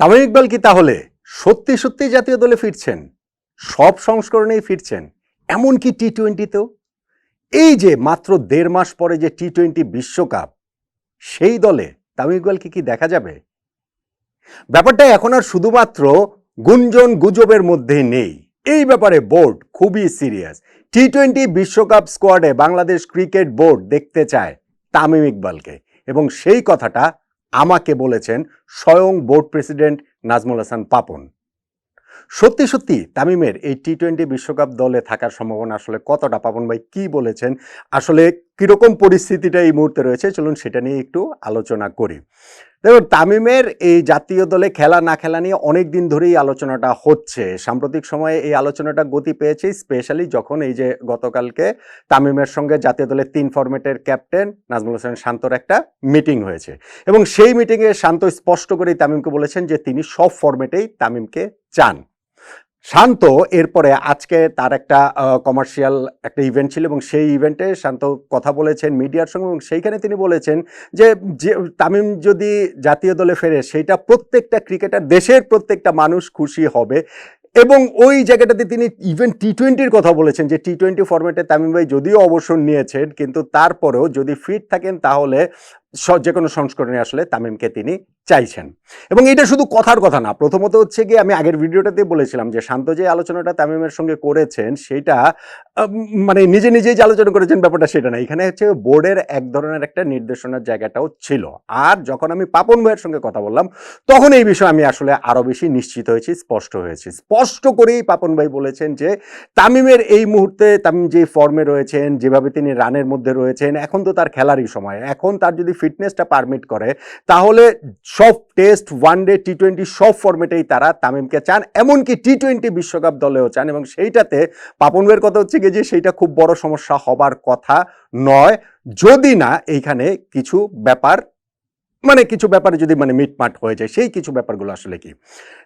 তামিম ইকবাল কি তাহলে সত্যি সত্যি জাতীয় দলে ফিরছেন? সব সংস্করণেই ফিরছেন? এমনকি টি টোয়েন্টিতেও এই যে মাত্র দেড় মাস পরে যে টি টোয়েন্টি বিশ্বকাপ, সেই দলে তামিম ইকবালকে কি দেখা যাবে? ব্যাপারটা এখন আর শুধুমাত্র গুঞ্জন গুজবের মধ্যে নেই। এই ব্যাপারে বোর্ড খুবই সিরিয়াস। টি টোয়েন্টি বিশ্বকাপ স্কোয়াডে বাংলাদেশ ক্রিকেট বোর্ড দেখতে চায় তামিম ইকবালকে এবং সেই কথাটা আমাকে বলেছেন স্বয়ং বোর্ড প্রেসিডেন্ট নাজমুল হাসান পাপন। সত্যি সত্যি, তামিমের এই টি টোয়েন্টি বিশ্বকাপ দলে থাকার সম্ভাবনা আসলে কতটা? পাপন ভাই, কি বলেছেন? আসলে কীরকম পরিস্থিতিটা এই মুহূর্তে রয়েছে, চলুন সেটা নিয়ে একটু আলোচনা করি। দেখুন, তামিমের এই জাতীয় দলে খেলা না খেলা নিয়ে অনেক দিন ধরেই আলোচনাটা হচ্ছে। সাম্প্রতিক সময়ে এই আলোচনাটা গতি পেয়েছে, স্পেশালি যখন এই যে গতকালকে তামিমের সঙ্গে জাতীয় দলের তিন ফরম্যাটের ক্যাপ্টেন নাজমুল হোসেন শান্তর একটা মিটিং হয়েছে। এবং সেই মিটিংয়ে শান্ত স্পষ্ট করেই তামিমকে বলেছেন যে তিনি সব ফরম্যাটেই তামিমকে চান। শান্ত, এরপরে আজকে তার একটা কমার্শিয়াল একটা ইভেন্ট ছিল এবং সেই ইভেন্টে শান্ত কথা বলেছেন মিডিয়ার সঙ্গে এবং সেইখানে তিনি বলেছেন যে তামিম যদি জাতীয় দলে ফেরে সেইটা প্রত্যেকটা ক্রিকেটার, দেশের প্রত্যেকটা মানুষ খুশি হবে এবং ওই জায়গাটাতে তিনি ইভেন টি টোয়েন্টির কথা বলেছেন যে টি টোয়েন্টি ফরম্যাটে তামিম ভাই যদিও অবসর নিয়েছেন, কিন্তু তারপরেও যদি ফিট থাকেন তাহলে যে কোনো সংস্করণে আসলে তামিমকে তিনি চাইছেন। এবং এটা শুধু কথার কথা না, প্রথমত হচ্ছে গিয়ে আমি আগের ভিডিওটাতে বলেছিলাম যে শান্ত যে আলোচনাটা তামিমের সঙ্গে করেছেন, সেটা মানে নিজে নিজেই যে আলোচনা করেছেন ব্যাপারটা সেটা না। এখানে হচ্ছে বোর্ডের এক ধরনের একটা নির্দেশনার জায়গাটাও ছিল। আর যখন আমি পাপন ভাইয়ের সঙ্গে কথা বললাম, তখন এই বিষয়ে আমি আসলে আরও বেশি নিশ্চিত হয়েছি, স্পষ্ট হয়েছি। স্পষ্ট করেই পাপন ভাই বলেছেন যে তামিমের এই মুহূর্তে তামিম যে ফর্মে রয়েছেন, যেভাবে তিনি রানের মধ্যে রয়েছেন, এখন তো তার খেলারই সময়। এখন তার যদি ফিটনেসটা পারমিট করে, তাহলে সব test one day T twenty সব ফর্মেটেই তারা তামিমকে চান। এমনকি টি টোয়েন্টি বিশ্বকাপ দলেও চান এবং সেইটাতে পাপন ভাইয়ের কথা হচ্ছে গিয়ে যে সেইটা খুব বড় সমস্যা হবার কথা নয়। যদি না, এইখানে কিছু ব্যাপার মানে কিছু ব্যাপারে যদি মানে মিটমাট হয়ে যায়, সেই কিছু ব্যাপারগুলো আসলে কি?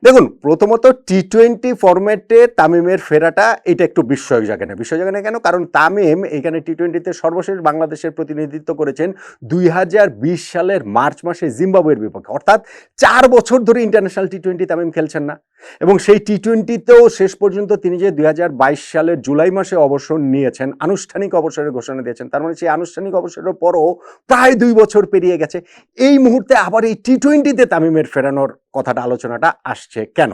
দেখুন, প্রথমত টি টোয়েন্টি ফরম্যাটে তামিমের ফেরাটা এটা একটু বিস্ময়ক জায়গা না বিস্ময় জায়গা না কেন? কারণ তামিম এখানে টি টোয়েন্টিতে সর্বশেষ বাংলাদেশের প্রতিনিধিত্ব করেছেন দুই হাজার বিশ সালের মার্চ মাসে জিম্বাবুয়ের বিপক্ষে। অর্থাৎ চার বছর ধরে ইন্টারন্যাশনাল টি টোয়েন্টি তামিম খেলছেন না। এবং সেই টি টোয়েন্টিতেও শেষ পর্যন্ত তিনি যে দুই হাজার বাইশ সালের জুলাই মাসে অবসর নিয়েছেন, আনুষ্ঠানিক অবসরের ঘোষণা দিয়েছেন, তার মানে সেই আনুষ্ঠানিক অবসরের পরও প্রায় দুই বছর পেরিয়ে গেছে। এই মুহূর্তে আবার এই টি টোয়েন্টিতে তামিমের ফেরানোর কথাটা আলোচনাটা আসছে কেন?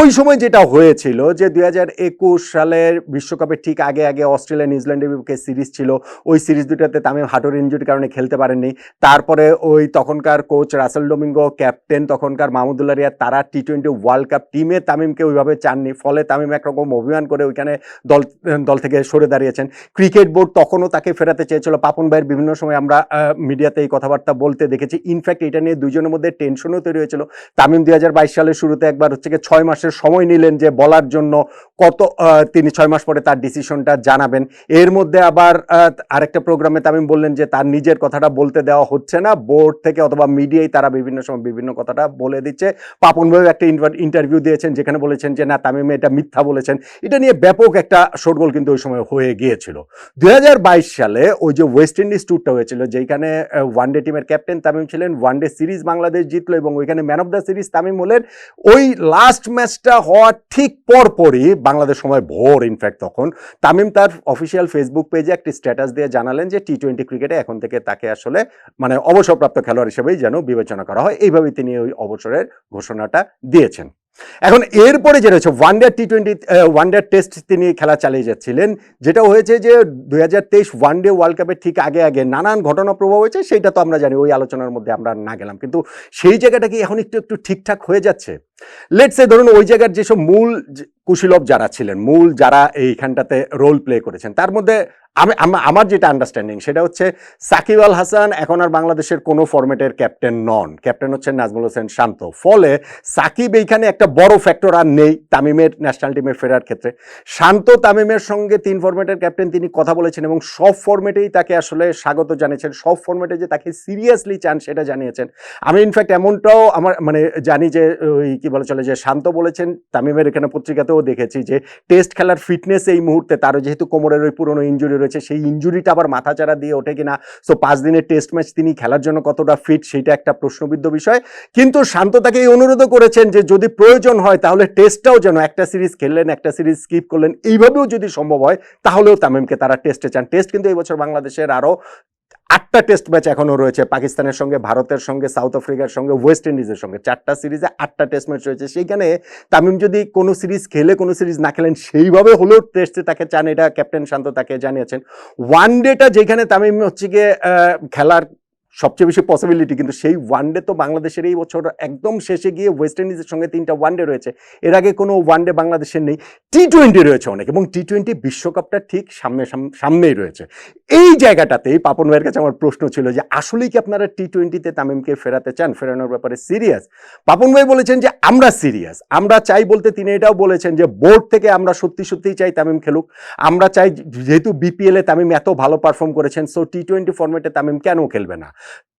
ওই সময় যেটা হয়েছিল যে দুই হাজার একুশ সালের বিশ্বকাপের ঠিক আগে আগে অস্ট্রেলিয়া নিউজিল্যান্ডের বিপক্ষে সিরিজ ছিল, ওই সিরিজ দুটাতে তামিম হাঁটুর ইঞ্জুরির কারণে খেলতে পারেননি। তারপরে ওই তখনকার কোচ রাসেল ডোমিঙ্গো ক্যাপ্টেন তখনকার মাহমুদুল্লাহ রিয়া তারা টি টোয়েন্টি ওয়ার্ল্ড কাপ টিমে তামিমকে ওইভাবে চাননি। ফলে তামিম একরকম অভিমান করে ওইখানে দল দল থেকে সরে দাঁড়িয়েছেন। ক্রিকেট বোর্ড তখনও তাকে ফেরাতে চেয়েছিল। পাপন ভাইয়ের বিভিন্ন সময় আমরা মিডিয়াতে এই কথাবার্তা বলতে দেখেছি। ইনফ্যাক্ট এটা নিয়ে দুজনের মধ্যে টেনশনও তৈরি হয়েছিল। তামিম দুই হাজার বাইশ সালের শুরুতে একবার হচ্ছে ছয় মাসের সময় নিলেন যে বলার জন্য কত তিনি ছয় মাস পরে তার ডিসিশনটা জানাবেন। এর মধ্যে আবার আরেকটা প্রোগ্রামে তামিম বললেন যে তার নিজের কথাটা বলতে দেওয়া হচ্ছে না। বোর্ড থেকে অথবা মিডিয়ায় তারা বিভিন্ন সময় বিভিন্ন কথাটা বলে দিচ্ছে। পাপন ভাইও একটা ইন্টারভিউ দিয়েছেন যেখানে বলেছেন যে, না, তামিম এটা মিথ্যা বলেছেন। এটা নিয়ে ব্যাপক একটা শোরগোল কিন্তু ওই সময় হয়ে গিয়েছিল। দু হাজার বাইশ সালে ওই যে ওয়েস্ট ইন্ডিজ ট্যুরটা হয়েছিল যেখানে ওয়ান ডে টিমের ক্যাপ্টেন তামিম ছিলেন ওয়ান ডে সিরিজ বাংলাদেশ জিতলো এবং ওইখানে man of the series Tamim হলেন। ওই লাস্ট ম্যাচটা হওয়ার ঠিক পরপরই বাংলাদেশ সময় ভোর ইনফ্যাক্ট তখন। তামিম তার অফিসিয়াল ফেসবুক পেজে একটি স্ট্যাটাস দিয়ে জানালেন যে টি টোয়েন্টি ক্রিকেটে এখন থেকে তাকে আসলে মানে অবসরপ্রাপ্ত খেলোয়াড় হিসেবেই যেন বিবেচনা করা হয়। এইভাবেই তিনি ওই অবসরের ঘোষণাটা দিয়েছেন। এখন এরপরে যেটা হচ্ছে one day T twenty one day test তিনি খেলা চালিয়ে যাচ্ছিলেন, যেটা হয়েছে যে দুই হাজার তেইশ ওয়ান ডে ওয়ার্ল্ড কাপের ঠিক আগে আগে নানান ঘটনা প্রভাব হয়েছে, সেইটা তো আমরা জানি, ওই আলোচনার মধ্যে আমরা না গেলাম। কিন্তু সেই জায়গাটা কি এখন একটু একটু ঠিকঠাক হয়ে যাচ্ছে? লেটসে ধরুন ওই জায়গার যেসব মূল কুশীলব যারা ছিলেন, মূল যারা এইখানটাতে রোল প্লে করেছেন, তার মধ্যে আমি আমার যেটা আন্ডারস্ট্যান্ডিং সেটা হচ্ছে সাকিব আল হাসান এখন আর বাংলাদেশের কোনো ফরম্যাটের ক্যাপ্টেন নন। ক্যাপ্টেন হচ্ছেন নাজমুল হোসেন শান্ত। ফলে সাকিব এইখানে একটা বড় ফ্যাক্টর আর নেই তামিমের ন্যাশনাল টিমে ফেরার ক্ষেত্রে। শান্ত তামিমের সঙ্গে তিন ফরম্যাটের ক্যাপ্টেন তিনি কথা বলেছেন এবং সব ফরম্যাটেই তাকে আসলে স্বাগত জানিয়েছেন, সব ফরম্যাটে যে তাকে সিরিয়াসলি চান সেটা জানিয়েছেন। আমি ইনফ্যাক্ট এমনটাও আমার মানে জানি যে ওই কি বলে চলে যে শান্ত বলেছেন তামিমের এখানে পত্রিকাতেও দেখেছি যে টেস্ট খেলার ফিটনেস এই মুহূর্তে তারও যেহেতু কোমরের ওই পুরনো ইঞ্জুরি রয়েছে, সেই ইঞ্জুরিটা আবার মাথাচাড়া দিয়ে ওঠে কিনা? সো পাঁচ দিনের টেস্ট ম্যাচ তিনি খেলার জন্য কতটা ফিট সেটা একটা প্রশ্নবিদ্ধ বিষয়। কিন্তু শান্ত তাকে এই অনুরোধও করেছেন যে, যদি প্রয়োজন হয় তাহলে টেস্টটাও যেন একটা সিরিজ খেললেন, একটা সিরিজ স্কিপ করলেন, এইভাবেও যদি সম্ভব হয়, তাহলেও তামিমকে তারা টেস্টে চান। টেস্ট কিন্তু এই বছর বাংলাদেশের আরও আটটা টেস্ট ম্যাচ এখনও রয়েছে। পাকিস্তানের সঙ্গে, ভারতের সঙ্গে, সাউথ আফ্রিকার সঙ্গে, ওয়েস্ট ইন্ডিজের সঙ্গে। চারটা সিরিজে আটটা টেস্ট ম্যাচ রয়েছে। সেইখানে তামিম যদি কোনো সিরিজ খেলে, কোনো সিরিজ না খেলেন, সেইভাবে হলেও টেস্টে তাকে চান। এটা ক্যাপ্টেন শান্ত তাকে জানিয়েছেন। ওয়ান ডেটা যেখানে তামিম হচ্ছে গিয়ে খেলার সবচেয়ে বেশি পসিবিলিটি কিন্তু সেই ওয়ানডে তো বাংলাদেশের এই বছর একদম শেষে গিয়ে ওয়েস্ট ইন্ডিজের সঙ্গে তিনটা ওয়ানডে রয়েছে। এর আগে কোনো ওয়ানডে বাংলাদেশের নেই। টি টোয়েন্টি রয়েছে অনেক, এবং টি টোয়েন্টি বিশ্বকাপটা ঠিক সামনে, সাম- সামনেই রয়েছে। এই জায়গাটাতেই পাপন ভাইয়ের কাছে আমার প্রশ্ন ছিল যে, আসলেই কি আপনারা টি টোয়েন্টিতে তামিমকে ফেরাতে চান? ফেরানোর ব্যাপারে সিরিয়াস পাপন ভাই বলেছেন যে, আমরা সিরিয়াস আমরা চাই বলতে তিনি এটাও বলেছেন যে বোর্ড থেকে আমরা সত্যি সত্যিই চাই তামিম খেলুক। আমরা চাই যেহেতু বিপিএলে তামিম এত ভালো পারফর্ম করেছেন সো টি টোয়েন্টি ফর্মেটে তামিম কেন খেলবে না?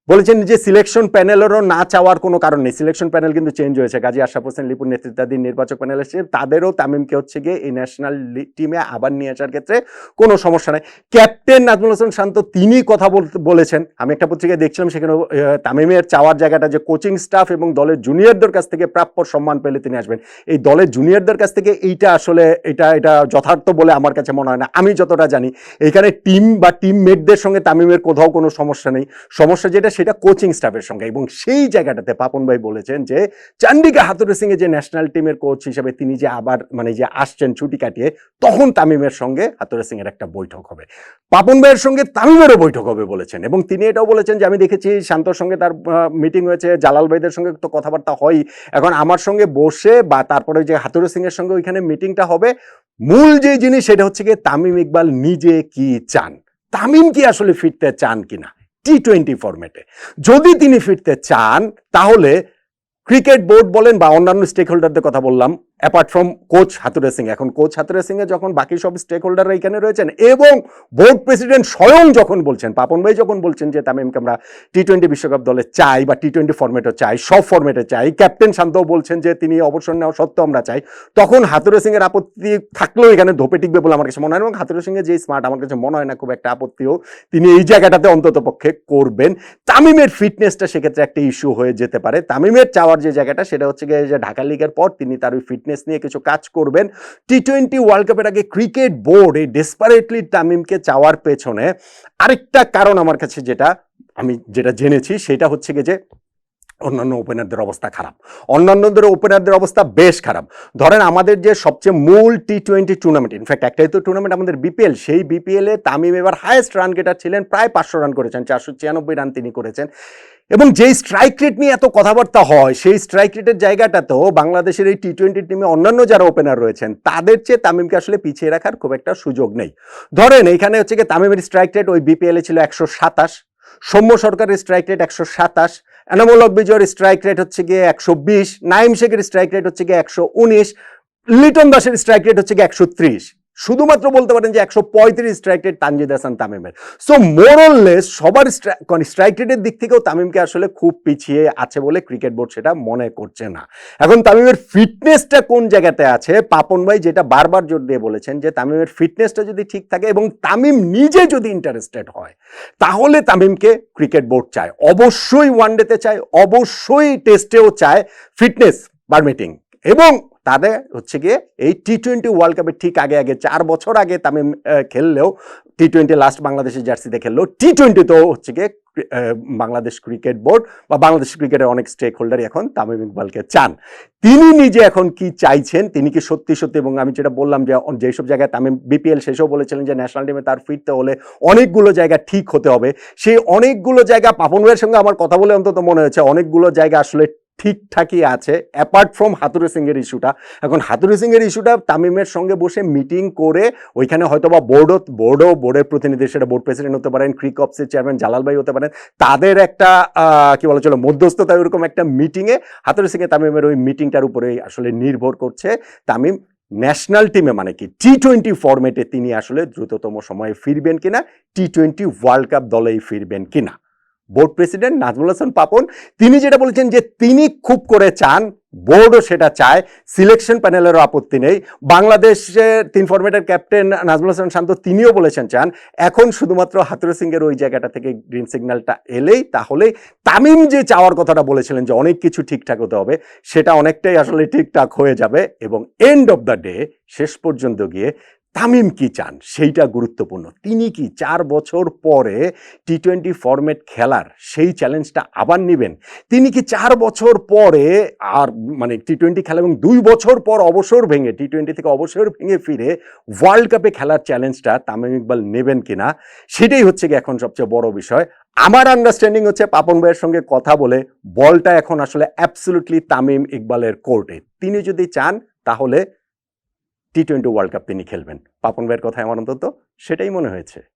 বলেছেন যে সিলেকশন প্যানেলেরও না চাওয়ার কোনো কারণ নেই। সিলেকশন প্যানেল কিন্তু চেঞ্জ হয়েছে। গাজী আশরাফ হোসেন, লিপুর নেতৃত্বাধীন নির্বাচক প্যানেল এসে তাদেরও তামিমকে হচ্ছে গিয়ে এই ন্যাশনাল টিমে আবার নিয়ে আসার ক্ষেত্রে কোনো সমস্যা নাই। ক্যাপ্টেন নাজমুল হোসেন শান্ত তিনি কথা বলেছেন। আমি একটা পত্রিকায় দেখছিলাম সেখানে তামিমের চাওয়ার জায়গাটা যে কোচিং স্টাফ এবং দলের জুনিয়রদের কাছ থেকে প্রাপ্য সম্মান পেলে তিনি আসবেন। এই দলের জুনিয়রদের কাছ থেকে এইটা আসলে, এটা এটা যথার্থ বলে আমার কাছে মনে হয় না। আমি যতটা জানি এখানে টিম বা টিমমেটদের সঙ্গে তামিমের কোথাও কোনো সমস্যা নেই। সমস্যা যেটা সেটা কোচিং স্টাফের সঙ্গে এবং সেই জায়গাটাতে পাপন ভাই বলেছেন যে চান্ডিকা হাতুরে সিং এ যে ন্যাশনাল টিমের কোচ হিসেবে তিনি যে আবার মানে যে আসছেন ছুটি কাটিয়ে, তখন তামিমের সঙ্গে হাতুরে সিং এর একটা বৈঠক হবে। পাপন ভাইয়ের সঙ্গে তামিমেরও বৈঠক হবে বলেছেন এবং তিনি এটাও বলেছেন যে আমি দেখেছি শান্তর সঙ্গে তার মিটিং হয়েছে, জালাল ভাইদের সঙ্গে তো কথাবার্তা হয় এখন আমার সঙ্গে বসে বা তারপরে যে হাতুরে সিং এর সঙ্গে ওইখানে মিটিংটা হবে, মূল যে জিনিস সেটা হচ্ছে গিয়ে তামিম ইকবাল নিজে কি চান? তামিম কি আসলে ফিরতে চান কিনা? টি টোয়েন্টি ফর্মেটে যদি তিনি ফিরতে চান, তাহলে ক্রিকেট বোর্ড বলেন বা অন্যান্য স্টেক হোল্ডারদের কথা বললাম apart from coach Hathurusingha এখন কোচ হাতুরে সিং এ যখন বাকি সব স্টেক হোল্ডাররা এখানে রয়েছেন এবং বোর্ড প্রেসিডেন্ট স্বয়ং যখন বলছেন, পাপন ভাই যখন বলছেন যে তামিমকে আমরা টি টোয়েন্টি বিশ্বকাপ দলে চাই বা টি টোয়েন্টি ফরম্যাটও চাই, সব ফরম্যাটে চাই। ক্যাপ্টেন শান্তও বলছেন যে, তিনি অবসর নেওয়া সত্ত্বেও আমরা চাই। তখন হাতুরে সিং এর আপত্তি থাকলেও এখানে ধোপে টিকবে বলে আমার কাছে মনে হয় এবং হাতুরে সিং এর যে স্মার্ট আমার কাছে মনে হয় না খুব একটা আপত্তিও তিনি এই জায়গাটাতে অন্তত পক্ষে করবেন। তামিমের ফিটনেসটা সেক্ষেত্রে একটা ইস্যু হয়ে যেতে পারে। তামিমের চাওয়ার যে জায়গাটা, সেটা হচ্ছে গিয়ে যে ঢাকা লিগের পর তিনি তার ওই ফিটনেস নিয়ে কিছু কাজ করবেন। টি টোয়েন্টি ওয়ার্ল্ড কাপের আগে ক্রিকেট বোর্ড এই ডেসপারেটলি তামিমকে চাওয়ার পেছনে আরেকটা কারণ আমার কাছে যেটা, আমি যেটা জেনেছি সেটা হচ্ছে গিয়ে যে অন্যান্য ওপেনারদের অবস্থা খারাপ। অন্যান্যদের ওপেনারদের অবস্থা বেশ খারাপ। ধরেন আমাদের যে সবচেয়ে মূল টি টোয়েন্টি টুর্নামেন্ট ইনফ্যাক্ট একটাই তো টুর্নামেন্ট আমাদের বিপিএল সেই বিপিএলে তামিম এবার হায়েস্ট রান গেটার ছিলেন, প্রায় পাঁচশো রান করেছেন, চারশো ছিয়ানব্বই রান তিনি করেছেন। এবং যেই স্ট্রাইক রেট নিয়ে এত কথাবার্তা হয়, সেই স্ট্রাইক রেটের জায়গাটাতেও বাংলাদেশের এই টি টোয়েন্টি টিমে অন্যান্য যারা ওপেনার রয়েছেন, তাদের চেয়ে তামিমকে আসলে পিছিয়ে রাখার খুব একটা সুযোগ নেই। ধরেন এখানে হচ্ছে কি তামিমের স্ট্রাইক রেট ওই বিপিএল ছিল একশো সাতাশ, সৌম্য সরকারের স্ট্রাইক রেট একশো সাতাশ এনামূলক বিজয়ের স্ট্রাইক রেট হচ্ছে গিয়ে একশো বিশ নাইম শেখের স্ট্রাইক রেট হচ্ছে গিয়ে একশো উনিশ, লিটন দাসের স্ট্রাইক রেট হচ্ছে গিয়ে একশো ত্রিশ। শুধুমাত্র বলতে পারেন যে একশো পঁয়ত্রিশ স্ট্রাইক রেট তানজিদ হাসান তামিমের। সো মোরললেস সবার স্ট্রাইক রেটের দিক থেকেও তামিমকে আসলে খুব পিছিয়ে আছে বলে ক্রিকেট বোর্ড সেটা মনে করছে না। এখন তামিমের ফিটনেসটা কোন জায়গাতে আছে? পাপন ভাই যেটা বারবার জোর দিয়ে বলেছেন যে তামিমের ফিটনেসটা যদি ঠিক থাকে এবং তামিম নিজে যদি ইন্টারেস্টেড হয়, তাহলে তামিমকে ক্রিকেট বোর্ড চায়। অবশ্যই ওয়ানডেতে চায়, অবশ্যই টেস্টেও চায়। ফিটনেস পারমিটিং এবং তাদের হচ্ছে গিয়ে এই টি টোয়েন্টি ওয়ার্ল্ড কাপের ঠিক আগে আগে চার বছর আগে তামিম খেললেও টি টোয়েন্টি লাস্ট বাংলাদেশের জার্সিতে খেললেও টি টোয়েন্টিতেও হচ্ছে গিয়ে বাংলাদেশ ক্রিকেট বোর্ড বা বাংলাদেশ ক্রিকেটের অনেক স্টেক হোল্ডারই এখন তামিম ইকবালকে চান। তিনি নিজে এখন কি চাইছেন, তিনি কি সত্যি সত্যি এবং আমি যেটা বললাম যে যেসব জায়গায় তামিম বিপিএল শেষেও বলেছিলেন যে ন্যাশনাল টিমে তার ফিরতে হলে অনেকগুলো জায়গা ঠিক হতে হবে। সেই অনেকগুলো জায়গা, পাপন ভাইয়ের সঙ্গে আমার কথা বলে অন্তত মনে হয়েছে, অনেকগুলো জায়গা আসলে ঠিকঠাকই আছে অ্যাপার্ট ফ্রম হাতুরে সিংয়ের ইস্যুটা এখন হাতুরে সিংয়ের ইস্যুটা তামিমের সঙ্গে বসে মিটিং করে ওইখানে হয়তো বা বোর্ডও বোর্ডও বোর্ডের প্রতিনিধি সেটা বোর্ড প্রেসিডেন্ট হতে পারেন ক্রিক অপসের চেয়ারম্যান জালাল ভাই হতে পারেন, তাদের একটা কি বলা চলো মধ্যস্থতা এরকম একটা মিটিংয়ে হাতুরে সিং এ তামিমের ওই মিটিংটার উপরেই আসলে নির্ভর করছে তামিম ন্যাশনাল টিমে মানে কি টি টোয়েন্টি ফরম্যাটে তিনি আসলে দ্রুততম সময়ে ফিরবেন কিনা টি টোয়েন্টি ওয়ার্ল্ড কাপ দলেই ফিরবেন কিনা। বোর্ড প্রেসিডেন্ট নাজমুল হাসান পাপন, তিনি যেটা বলেছেন যে তিনি খুব করে চান, বোর্ডও সেটা চায়, সিলেকশন প্যানেলেরও আপত্তি নেই। বাংলাদেশের তিন ফরম্যাটের ক্যাপ্টেন নাজমুল হাসান শান্ত তিনিও বলেছেন চান, এখন শুধুমাত্র হাতুর সিংয়ের ওই জায়গাটা থেকে গ্রিন সিগন্যালটা এলেই তাহলেই তামিম যে চাওয়ার কথাটা বলেছিলেন যে অনেক কিছু ঠিকঠাক হতে হবে, সেটা অনেকটাই আসলে ঠিকঠাক হয়ে যাবে এবং এন্ড অফ দ্য ডে শেষ পর্যন্ত গিয়ে তামিম কি চান? সেইটা গুরুত্বপূর্ণ। তিনি কি চার বছর পরে টি টোয়েন্টি ফরম্যাট খেলার সেই চ্যালেঞ্জটা আবার নেবেন? তিনি কি চার বছর পরে আর মানে টি টোয়েন্টি খেলা এবং দুই বছর পর অবসর ভেঙে টি টোয়েন্টি থেকে অবসর ভেঙে ফিরে ওয়ার্ল্ড কাপে খেলার চ্যালেঞ্জটা তামিম ইকবাল নেবেন কিনা? সেটাই হচ্ছে কি এখন সবচেয়ে বড় বিষয়। আমার আন্ডারস্ট্যান্ডিং হচ্ছে পাপন ভাইয়ের সঙ্গে কথা বলে বলটা এখন আসলে অ্যাবসলুটলি তামিম ইকবালের কোর্টে তিনি যদি চান, তাহলে টি টোয়েন্টি ওয়ার্ল্ড কাপ তিনি খেলবেন। পাপন ভাইয়ের কথায় আমার অন্তত সেটাই মনে হয়েছে।